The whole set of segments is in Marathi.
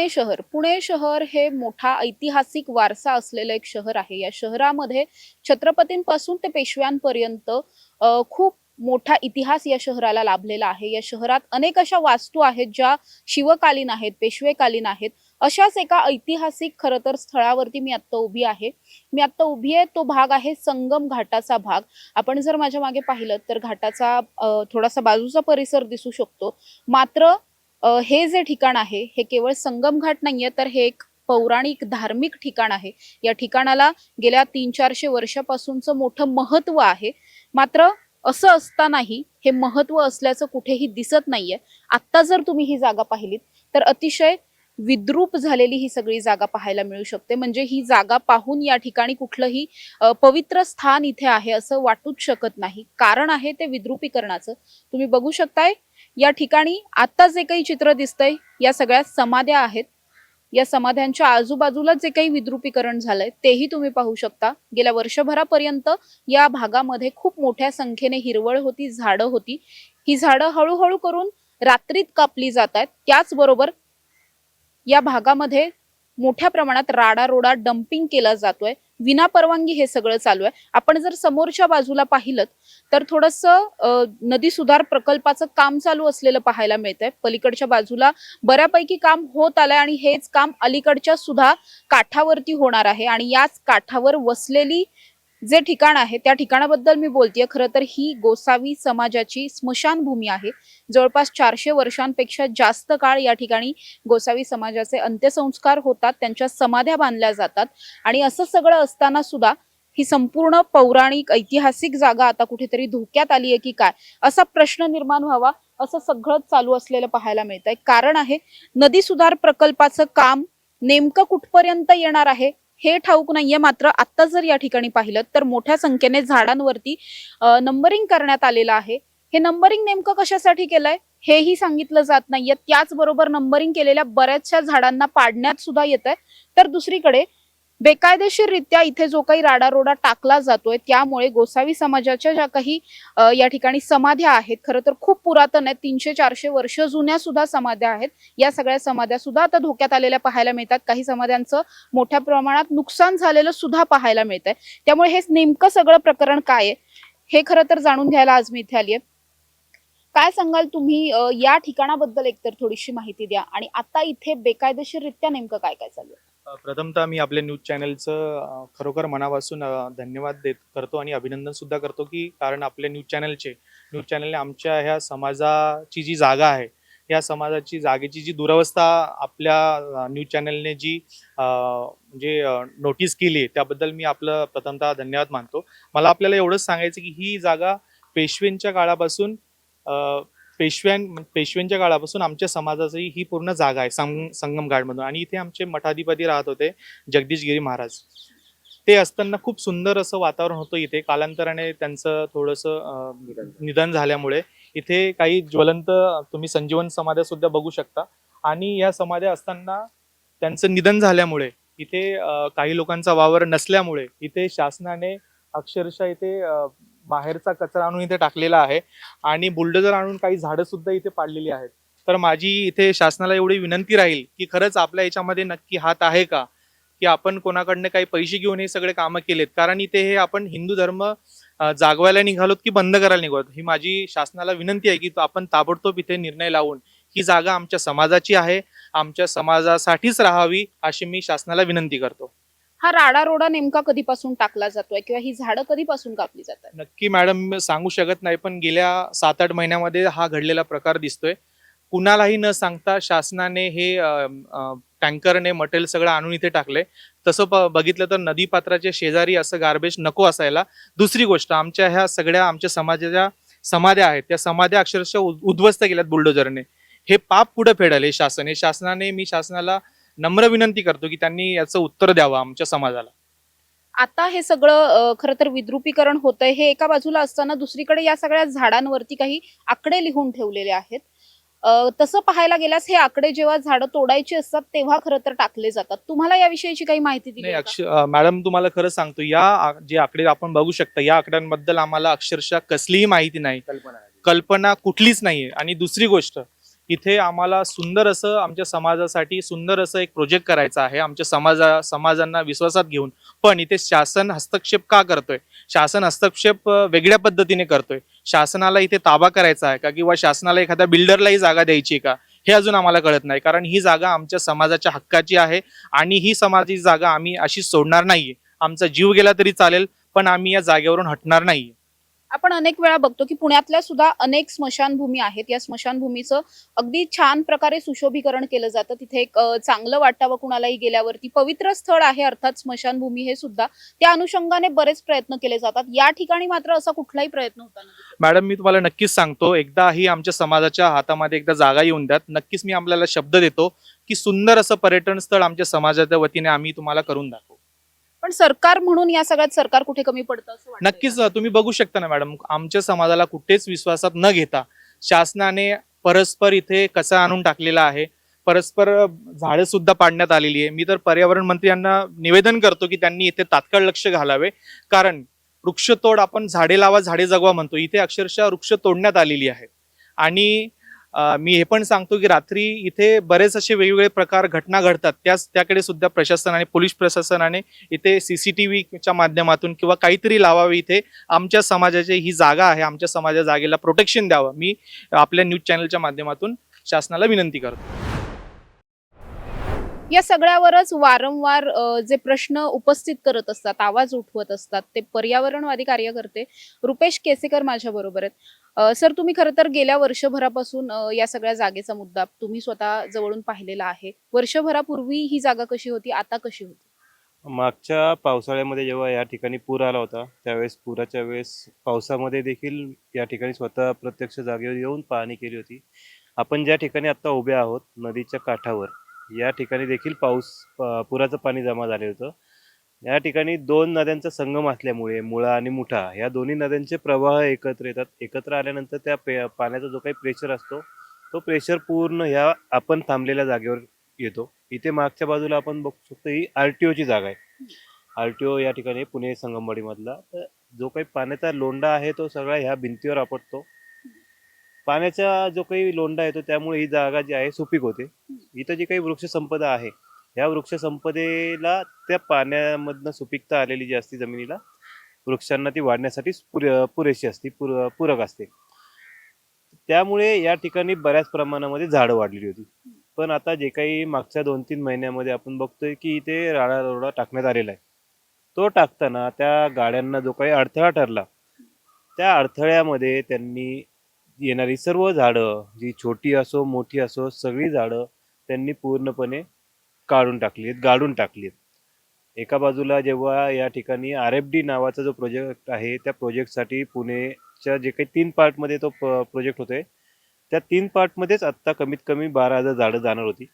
पुणे शहर. पुणे शहर हे मोठा ऐतिहासिक वारसा असलेलं एक शहर आहे. या शहरामध्ये छत्रपतींपासून ते पेशव्यांपर्यंत खूप मोठा इतिहास या शहराला लाभलेला आहे. या शहरात अनेक अशा वास्तू आहेत ज्या शिवकालीन आहेत पेशवेकालीन आहेत. अशाच एका ऐतिहासिक खरं तर स्थळावरती मी आत्ता उभी आहे. मी आत्ता उभी आहे तो भाग आहे संगम घाटाचा भाग. आपण जर माझ्या मागे पाहिलं तर घाटाचा थोडासा बाजूचा परिसर दिसू शकतो. मात्र हे जे ठिकाण आहे हे केवळ संगमघाट नाहीये तर हे एक पौराणिक धार्मिक ठिकाण आहे. या ठिकाणाला गेल्या तीन चारशे वर्षापासूनचं मोठं महत्त्व आहे. मात्र असं असतानाही हे महत्त्व असल्याचं कुठेही दिसत नाहीये. आत्ता जर तुम्ही ही जागा पाहिलीत तर अतिशय विद्रूप झालेली ही सगळी जागा पाहायला मिळू शकते. म्हणजे ही जागा पाहून या ठिकाणी कुठलंही पवित्र स्थान इथे आहे असं वाटूच शकत नाही. कारण आहे ते विद्रुपीकरणाचं. तुम्ही बघू शकताय या ठिकाणी आता जे काही चित्र दिसतंय या सगळ्या समाध्या आहेत. या समाध्यांच्या आजूबाजूला जे काही विद्रुपीकरण झालंय तेही तुम्ही पाहू शकता. गेल्या वर्षभरापर्यंत या भागामध्ये खूप मोठ्या संख्येने हिरवळ होती झाडं होती. ही झाडं हळूहळू करून रात्रीत कापली जात आहेत. त्याचबरोबर या भागामध्ये मोठ्या प्रमाणात राडारोडा डम्पिंग केला जातोय. विनापरवानगी हे सगळं चालू आहे. आपण जर समोरच्या बाजूला पाहिलं तर थोडस नदी सुधार प्रकल्पाचं काम चालू असलेलं पाहायला मिळतंय. पलीकडच्या बाजूला बऱ्यापैकी काम होत आलंय आणि हेच काम अलीकडच्या सुद्धा काठावरती होणार आहे. आणि याच काठावर वसलेली जे ठिकाण आहे त्या ठिकाणाबद्दल मी बोलतेय. खरं तर ही गोसावी समाजाची स्मशानभूमी आहे. जवळपास चारशे वर्षांपेक्षा जास्त काळ या ठिकाणी गोसावी समाजाचे अंत्यसंस्कार होतात त्यांच्या समाध्या बांधल्या जातात. आणि असं सगळं असताना सुद्धा ही संपूर्ण पौराणिक ऐतिहासिक जागा आता कुठेतरी धोक्यात आली आहे की काय? असा प्रश्न निर्माण व्हावा असं सगळं चालू असलेलं पाहायला मिळत आहे कारण आहे नदी सुधार प्रकल्पाचं काम नेमकं कुठपर्यंत येणार आहे? हे ठाऊक नाहीये. मात्र आता जर या ठिकाणी पाहिलं तर मोठ्या संख्येने झाडांवरती नंबरिंग करण्यात आलेलं आहे. हे नंबरिंग नेमकं कशासाठी केलंय? हेही सांगितलं जात नाहीये. त्याचबरोबर नंबरिंग केलेल्या बऱ्याचशा झाडांना पाडण्यात सुद्धा येत आहे तर दुसरीकडे बेकायदेशीररित्या इथे जो काही राडारोडा टाकला जातोय त्यामुळे गोसावी समाजाच्या ज्या काही या ठिकाणी समाध्या आहेत खरं तर खूप पुरातन आहेत तीनशे चारशे वर्ष जुन्या सुद्धा समाध्या आहेत. या सगळ्या समाध्या सुद्धा आता धोक्यात आलेल्या पाहायला मिळतात. काही समाध्यांचं मोठ्या प्रमाणात नुकसान झालेलं सुद्धा पाहायला मिळत आहे त्यामुळे हे नेमकं सगळं प्रकरण काय आहे हे खरं तर जाणून घ्यायला आज मी इथे आली आहे काय सांगाल तुम्ही? या ठिकाणाबद्दल एकतर थोडीशी माहिती द्या आणि आता इथे बेकायदेशीररित्या नेमकं काय काय चालू आहे? प्रथमतः मी आपल्या न्यूज चॅनलचं खरोखर मनापासून धन्यवाद देत करतो आणि अभिनंदन सुद्धा करतो की कारण आपल्या न्यूज चॅनलचे न्यूज चॅनलने आमच्या ह्या समाजाची जी जागा आहे या समाजाची जागेची जी दुरवस्था आपल्या न्यूज चॅनलने जी म्हणजे नोटीस केली आहे त्याबद्दल मी आपलं प्रथमतः धन्यवाद मानतो. मला आपल्याला एवढंच सांगायचं की ही जागा पेशवेंच्या काळापासून पेशव्यां पेशव्यांच्या काळापासून आमच्या समाजाची ही पूर्ण जागा आहे संग संगम घाटमधून. आणि इथे आमचे मठाधिपती राहत होते जगदीशगिरी महाराज. ते असताना खूप सुंदर असं वातावरण होतं इथे. कालांतराने त्यांचं थोडंसं अं, निधन झाल्यामुळे इथे काही ज्वलंत तुम्ही संजीवन समाध्या सुद्धा बघू शकता. आणि या समाध्या असताना त्यांचं निधन झाल्यामुळे इथे काही लोकांचा वावर नसल्यामुळे इथे शासनाने अक्षरशः इथे बाहेरचा कचरा आणून इथे टाकलेला आहे आणि बुलडोजर आणून काही झाडं सुद्धा इथे पाडलेली आहेत. तर माझी इथे शासनाला एवढी विनंती राहील की खरंच आपल्या याच्यामध्ये नक्की हात आहे का? की आपण कोणाकडनं काही पैसे घेऊन हे सगळे कामं केलेत? कारण इथे हे आपण हिंदू धर्म जागवायला निघालोत की बंद करायला निघालोत? ही माझी शासनाला विनंती आहे की आपण ताबडतोब इथे निर्णय लावून ही जागा आमच्या समाजाची आहे आमच्या समाजासाठीच राहावी अशी मी शासनाला विनंती करतो. हा राडारोडा नेमका कधीपासून टाकला जातोय किंवा ही झाडं कधीपासून कापली जातात? नक्की मॅडम सांगू शकत नाही पण गेल्या सात आठ महिन्यामध्ये हा घडलेला प्रकार दिसतोय. कुणालाही न सांगता शासनाने हे टँकरने मटेरियल सगळं आणून इथे टाकले तसं बघितलं तर नदी पात्राच्या शेजारी असं गार्बेज नको असायला. दुसरी गोष्ट आमच्या ह्या सगळ्या आमच्या समाजाच्या समाध्या आहेत त्या समाध्या अक्षरशः उद्ध्वस्त केल्यात बुलडोजरने हे पाप कुठं फेडल हे शासन? हे शासनाने मी शासनाला नम्र विनंती करतो की त्यांनी याचं उत्तर द्यावं आमच्या समाजाला. आता हे सगळं खरं तर विद्रुपीकरण होतंय. हे एका बाजूला असताना दुसरीकडे या सगळ्या झाडांवरती काही आकडे लिहून ठेवलेले आहेत. तसं पाहायला गेल्यास हे आकडे जेव्हा झाडं तोडायची असतात तेव्हा खरं तर टाकले जातात. तुम्हाला याविषयीची काही माहिती दिली मॅडम तुम्हाला खरं सांगतो या जे आकडे आपण बघू शकता या आकड्यांबद्दल आम्हाला अक्षरशः कसलीही माहिती नाही. कल्पना कुठलीच नाहीये. आणि दुसरी गोष्ट इथे आम्हाला सुंदर असं आमच्या समाजासाठी सुंदर असं एक प्रोजेक्ट करायचं आहे. आमच्या समाजा समाजांना विश्वासात घेऊन. पण इथे शासन हस्तक्षेप का करतोय? शासन हस्तक्षेप वेगळ्या पद्धतीने करतोय. शासनाला इथे ताबा करायचा आहे का? किंवा शासनाला एखाद्या बिल्डरलाही जागा द्यायची आहे का? हे अजून आम्हाला कळत नाही. कारण ही जागा आमच्या समाजाच्या हक्काची आहे आणि ही समाजाची जागा आम्ही अशी सोडणार नाहीये. आमचा जीव गेला तरी चालेल पण आम्ही या जागेवरून हटणार नाही आपण अनेक वेळा बघतो की पुण्यातल्या सुद्धा अनेक स्मशानभूमी आहेत. या स्मशानभूमीचं अगदी छान प्रकारे सुशोभीकरण केलं जातं. तिथे एक चांगलं वाटावं कुणालाही गेल्यावरती. पवित्र स्थळ आहे अर्थात स्मशानभूमी हे सुद्धा. त्या अनुषंगाने बरेच प्रयत्न केले जातात. या ठिकाणी मात्र असा कुठलाही प्रयत्न होता मॅडम मी तुम्हाला नक्कीच सांगतो एकदा ही आमच्या समाजाच्या हातामध्ये एकदा जागा येऊन द्यात. नक्कीच मी आपल्याला शब्द देतो की सुंदर असं पर्यटन स्थळ आमच्या समाजाच्या वतीने आम्ही तुम्हाला करून दाखवू. पण सरकार म्हणून या सगळ्यात सरकार कुठे कमी पडतं असं वाटतंय? नक्कीच का? तुम्ही बघू शकता ना मॅडम. आमच्या समाजाला कुठेच विश्वासात न घेता शासनाने परस्पर इथे कचरा आणून टाकलेला आहे. परस्पर झाडं सुद्धा पाडण्यात आलेली आहे. मी तर पर्यावरण मंत्री यांना निवेदन करतो की त्यांनी इथे तात्काळ लक्ष घालावे. कारण वृक्षतोड आपण झाडे लावा झाडे जगवा म्हणतो. इथे अक्षरशः वृक्ष तोडण्यात आलेली आहे. आणि मी हे पण सांगतो की रात्री इथे बरेच असे वेगवेगळे प्रकार घटना घडतात. त्याच त्याकडे सुद्धा प्रशासनाने पोलीस प्रशासनाने इथे सीसीटीव्हीच्या माध्यमातून किंवा काहीतरी लावावे इथे. आमच्या समाजाची ही जागा आहे. आमच्या समाजा जागेला प्रोटेक्शन द्यावं. मी आपल्या न्यूज चॅनलच्या माध्यमातून शासनाला विनंती करतो. या सगळ्यावरच वारंवार जे प्रश्न उपस्थित करत असतात आवाज उठवत असतात ते पर्यावरणवादी कार्यकर्ते रुपेश केसेकर माझ्या बरोबर आहेत. सर तुम्ही खरं तर गेल्या वर्षभरापासून या सगळ्या जागेचा मुद्दा तुम्ही स्वतः जवळून पाहिलेला आहे. वर्षभरापूर्वी ही जागा कशी होती आता कशी होती? मागच्या पावसाळ्यामध्ये जेव्हा या ठिकाणी पूर आला होता त्यावेळेस पुराच्या वेळेस पावसामध्ये देखील या ठिकाणी स्वतः प्रत्यक्ष जागेवर येऊन पाहणी केली होती. आपण ज्या ठिकाणी आता उभे आहोत नदीच्या काठावर या ठिकाणी देखील पाऊस पुराचं पाणी जमा झाले होतं. या ठिकाणी दोन नद्यांचा संगम असल्यामुळे मुळा आणि मुठा या दोन्ही नद्यांचे प्रवाह एकत्र येतात. एकत्र आल्यानंतर त्या पे पाण्याचा जो काही प्रेशर असतो तो प्रेशर पूर्ण ह्या आपण थांबलेल्या जागेवर येतो. इथे मागच्या बाजूला आपण बघू शकतो ही आर टी ओची जागा आहे. आर टी ओ या ठिकाणी पुणे संगमवाडीमधला. तर जो काही पाण्याचा लोंडा आहे तो सगळा ह्या भिंतीवर आपटतो. पाण्याचा जो काही लोंडा येतो त्यामुळे ही जागा जी आहे सुपीक होते. इथं जी काही वृक्षसंपदा आहे ह्या वृक्षसंपदेला त्या पाण्यामधनं सुपीकता आलेली जी असते जमिनीला वृक्षांना ती वाढण्यासाठी पुरे पुरेशी असते पुर पूरक असते. त्यामुळे या ठिकाणी बऱ्याच प्रमाणामध्ये झाडं वाढलेली होती. पण आता जे काही मागच्या दोन तीन महिन्यामध्ये आपण बघतोय की इथे राळा रोडा टाकण्यात आलेला आहे. तो टाकताना त्या गाड्यांना जो काही अडथळा ठरला त्या अडथळ्यामध्ये त्यांनी येणारी सर्व झाडं जी छोटी असो मोठी असो सगळी झाडं त्यांनी पूर्णपणे काढून टाकली आहेत गाडून टाकली आहेत एका बाजूला जेव्हा या ठिकाणी आर एफ डी नावाचा जो प्रोजेक्ट आहे त्या प्रोजेक्टसाठी पुणेच्या जे काही तीन पार्टमध्ये तो प्रोजेक्ट होतोय त्या तीन पार्टमध्येच आत्ता कमीत कमी बारा हजार झाडं जाणार होती.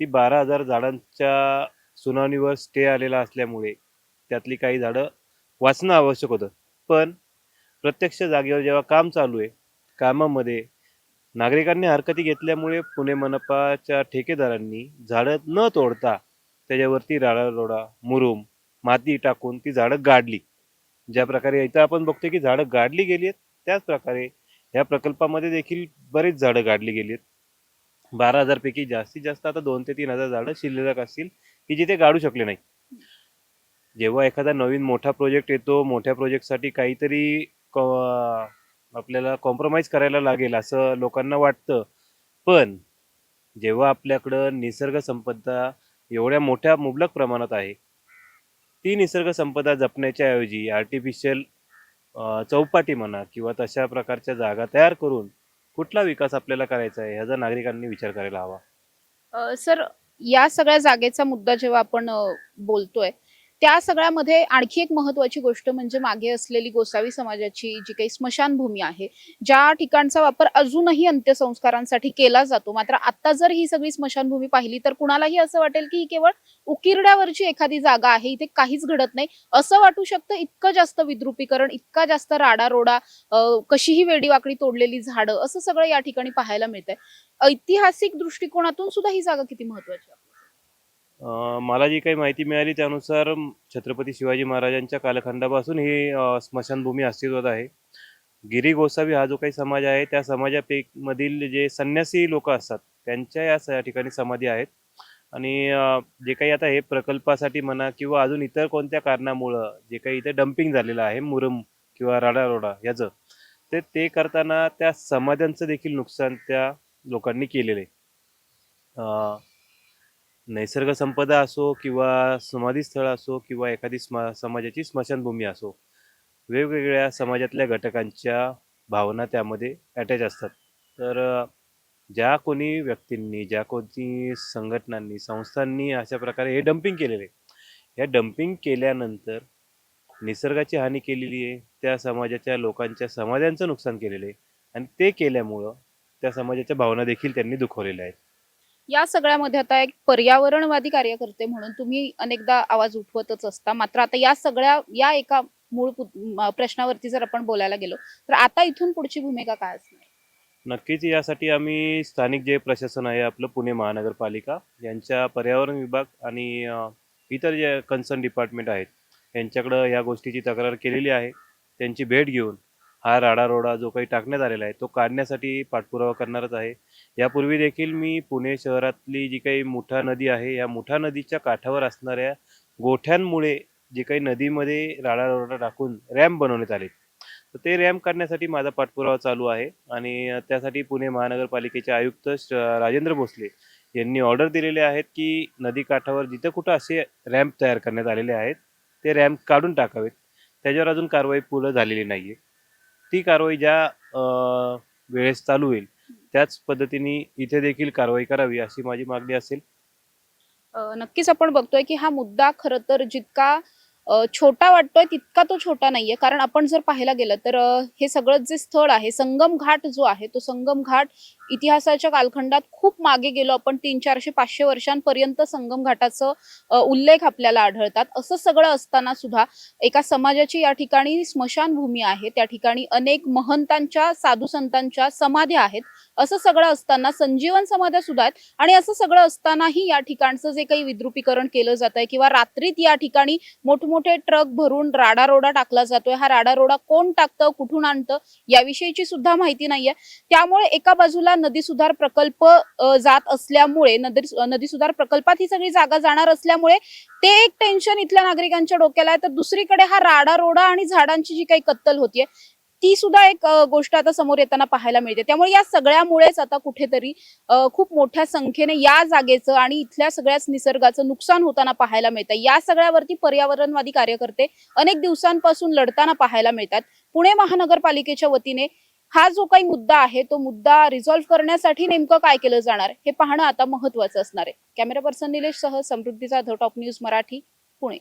ती बारा हजार झाडांच्या सुनावणीवर स्टे आलेला असल्यामुळे त्यातली काही झाडं वाचणं आवश्यक होतं. पण प्रत्यक्ष जागेवर जेव्हा काम चालू आहे कामामध्ये नागरिकांनी हरकती घेतल्यामुळे पुणे मनपाच्या ठेकेदारांनी झाडं न तोडता त्याच्यावरती राडारोडा मुरुम माती टाकून ती झाडं गाडली. ज्या प्रकारे इथं आपण बघतो की झाडं गाडली गेली आहेत त्याच प्रकारे ह्या प्रकल्पामध्ये देखील बरीच झाडं गाडली गेली आहेत बारा हजारपैकी जास्तीत जास्त आता दोन ते तीन हजार झाडं शिल्लक असतील की जिथे गाडू शकले नाही जेव्हा एखादा नवीन मोठा प्रोजेक्ट येतो मोठ्या प्रोजेक्टसाठी काहीतरी क- आपल्याला कॉम्प्रोमाइज करायला लागेल असं लोकांना वाटतं. पण जेव्हा आपल्याकडं निसर्ग संपदा एवढ्या मोठ्या मुबलक प्रमाणात आहे ती निसर्ग संपदा जपण्याच्या ऐवजी आर्टिफिशियल चौपाटी म्हणा किंवा तशा प्रकारच्या जागा तयार करून कुठला विकास आपल्याला करायचा आहे ह्याचा नागरिकांनी विचार करायला हवा. सर या सगळ्या जागेचा मुद्दा जेव्हा आपण बोलतोय त्या सगळ्यामध्ये आणखी एक महत्वाची गोष्ट म्हणजे मागे असलेली गोसावी समाजाची जी काही स्मशानभूमी आहे ज्या ठिकाणचा वापर अजूनही अंत्यसंस्कारांसाठी केला जातो. मात्र आता जर ही सगळी स्मशानभूमी पाहिली तर कुणालाही असं वाटेल की ही केवळ उकिरड्यावरची एखादी जागा आहे इथे काहीच घडत नाही. असं वाटू शकतं इतकं जास्त विद्रुपीकरण इतका जास्त राडारोडा कशीही वेडीवाकडी तोडलेली झाडं असं सगळं या ठिकाणी पाहायला मिळतंय. ऐतिहासिक दृष्टिकोनातून सुद्धा ही जागा किती महत्वाची आहे? मला जी काही माहिती मिळाली त्यानुसार छत्रपती शिवाजी महाराजांच्या कालखंडापासून ही स्मशानभूमी अस्तित्वात आहे. गिरी गोसावी हा जो काही समाज आहे त्या समाजापैकीमधील जे संन्यासी लोक असतात त्यांच्या या स- ठिकाणी समाधी आहेत. आणि जे काही आता हे प्रकल्पासाठी म्हणा किंवा अजून इतर कोणत्या कारणामुळं जे काही इथे डम्पिंग झालेलं आहे मुरम किंवा राडारोडा याचं ते ते करताना त्या समाजांचं देखील नुकसान त्या लोकांनी केलेलं आहे. नैसर्ग संपदा असो किंवा समाधीस्थळ असो किंवा एखादी स्मा समाजाची स्मशानभूमी असो वेगवेगळ्या समाजातल्या घटकांच्या भावना त्यामध्ये अटॅच असतात. तर ज्या कोणी व्यक्तींनी ज्या कोणी संघटनांनी संस्थांनी अशा प्रकारे हे डम्पिंग केलेले आहे या डम्पिंग केल्यानंतर निसर्गाची हानी केलेली आहे त्या समाजाच्या लोकांच्या समाजांचं नुकसान केलेलं आहे आणि ते केल्यामुळं त्या समाजाच्या भावना देखील त्यांनी दुखवलेल्या आहेत. या सगळ्यामध्ये आता एक पर्यावरणवादी कार्यकर्ते म्हणून तुम्ही अनेकदा आवाज उठवतच असता. मात्र आता या सगळ्या या एका मूळ प्रश्नावरती जर आपण बोलायला गेलो तर आता इथून पुढची भूमिका काय असणार? नक्कीच यासाठी आम्ही स्थानिक जे प्रशासन आहे आपलं पुणे महानगरपालिका यांच्या पर्यावरण विभाग आणि इतर जे कन्सर्न डिपार्टमेंट आहेत यांच्याकडं या गोष्टीची तक्रार केलेली आहे. त्यांची भेट घेऊन हा राडारोडा जो काही टाकण्यात आलेला आहे तो काढण्यासाठी पाठपुरावा करणारच आहे. यापूर्वी देखील मी पुणे शहरातली जी काही मुठा नदी आहे या मुठा नदीच्या काठावर असणाऱ्या गोठ्यांमुळे जे काही नदीमध्ये राडारोडा टाकून रॅम्प बनवण्यात आले. तर ते रॅम्प काढण्यासाठी माझा पाठपुरावा चालू आहे आणि त्यासाठी पुणे महानगरपालिकेचे आयुक्त श- राजेंद्र भोसले यांनी ऑर्डर दिलेले आहेत की नदी काठावर जिथं कुठं असे रॅम्प तयार करण्यात आलेले आहेत ते रॅम्प काढून टाकावेत. त्याच्यावर अजून कारवाई पूर्ण झालेली नाही आहे ती कारवाई ज्या वेळेस चालू होईल त्याच पद्धतीने इथे देखील कारवाई करावी अशी माझी मागणी असेल. नक्कीच आपण बघतोय की हा मुद्दा खर तर जितका छोटा वाटतोय तितका तो छोटा नाहीये. कारण आपण जर पाहायला गेलं तर हे सगळं जे स्थळ आहे संगम घाट जो आहे तो संगम घाट इतिहासाच्या कालखंडात खूप मागे गेलो. आपण तीन चारशे पाचशे वर्षांपर्यंत संगम घाटाचं उल्लेख आपल्याला आढळतात. असं सगळं असताना सुद्धा एका समाजाची या ठिकाणी स्मशानभूमी आहे. त्या ठिकाणी अनेक महंतांच्या साधू संतांच्या समाध्या आहेत. असं सगळं असताना संजीवन समाध्या सुद्धा आहेत. आणि असं सगळं असतानाही या ठिकाणचं जे काही विद्रुपीकरण केलं जात आहे किंवा रात्रीत या ठिकाणी मोठमोठे ट्रक भरून राडारोडा टाकला जातोय. हा राडारोडा कोण टाकतं कुठून आणतं याविषयीची सुद्धा माहिती नाहीये. त्यामुळे एका बाजूला नदी सुधार प्रकल्प जात असल्यामुळे नदी नदी सुधार प्रकल्पात ही सगळी जागा जाणार असल्यामुळे ते एक टेन्शन इथल्या नागरिकांच्या डोक्याला आहे. तर दुसरीकडे हा राडारोडा आणि झाडांची जी काही कत्तल होतीये ती सुद्धा एक गोष्ट आता समोर येताना पाहायला मिळते. त्यामुळे या सगळ्यामुळेच आता कुठेतरी खूप मोठ्या संख्येने या जागेचं आणि इथल्या सगळ्याच निसर्गाचं नुकसान होताना पाहायला मिळतं या सगळ्यावरती पर्यावरणवादी कार्यकर्ते अनेक दिवसांपासून लढताना पाहायला मिळतात. पुणे महानगरपालिकेच्या वतीने हा जो काही मुद्दा आहे तो मुद्दा रिझॉल्व्ह करण्यासाठी नेमकं काय केलं जाणार हे पाहणं आता महत्वाचं असणार आहे. कॅमेरा पर्सन निलेश सह समृद्धीचा ध टॉप न्यूज मराठी पुणे.